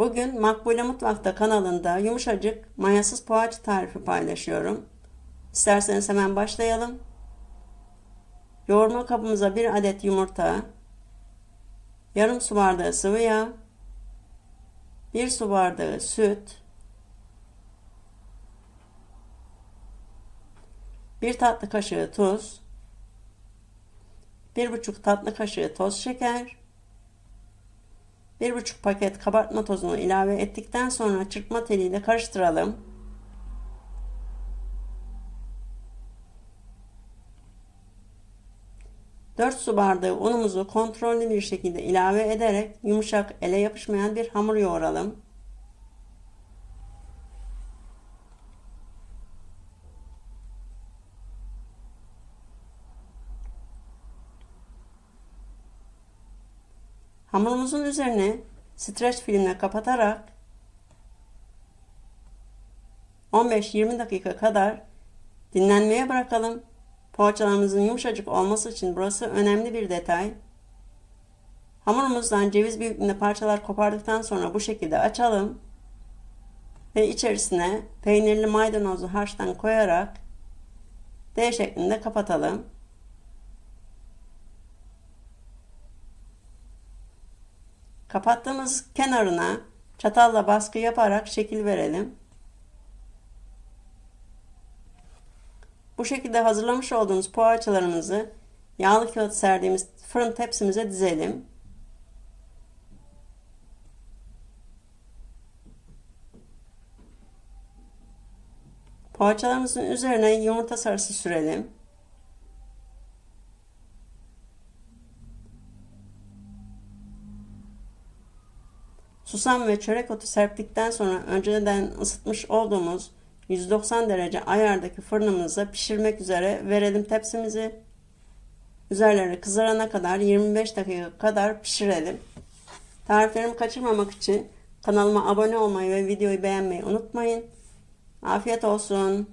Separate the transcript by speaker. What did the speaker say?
Speaker 1: Bugün Makbule Mutfak'ta kanalında yumuşacık mayasız poğaça tarifi paylaşıyorum. İsterseniz hemen başlayalım. Yoğurma kabımıza bir adet yumurta, yarım su bardağı sıvı yağ, bir su bardağı süt, bir tatlı kaşığı tuz, bir buçuk tatlı kaşığı toz şeker, bir buçuk paket kabartma tozunu ilave ettikten sonra çırpma teliyle karıştıralım. Dört su bardağı unumuzu kontrollü bir şekilde ilave ederek yumuşak ele yapışmayan bir hamur yoğuralım. Hamurumuzun üzerine streç filmle kapatarak 15-20 dakika kadar dinlenmeye bırakalım. Poğaçalarımızın yumuşacık olması için burası önemli bir detay. Hamurumuzdan ceviz büyüklüğünde parçalar kopardıktan sonra bu şekilde açalım. Ve içerisine peynirli maydanozu harçtan koyarak D şeklinde kapatalım. Kapattığımız kenarına çatalla baskı yaparak şekil verelim. Bu şekilde hazırlamış olduğumuz poğaçalarımızı yağlı kağıt serdiğimiz fırın tepsimize dizelim. Poğaçalarımızın üzerine yumurta sarısı sürelim. Susam ve çörek otu serptikten sonra önceden ısıtmış olduğumuz 190 derece ayardaki fırınımıza pişirmek üzere verelim tepsimizi. Üzerleri kızarana kadar 25 dakika kadar pişirelim. Tariflerimi kaçırmamak için kanalıma abone olmayı ve videoyu beğenmeyi unutmayın. Afiyet olsun.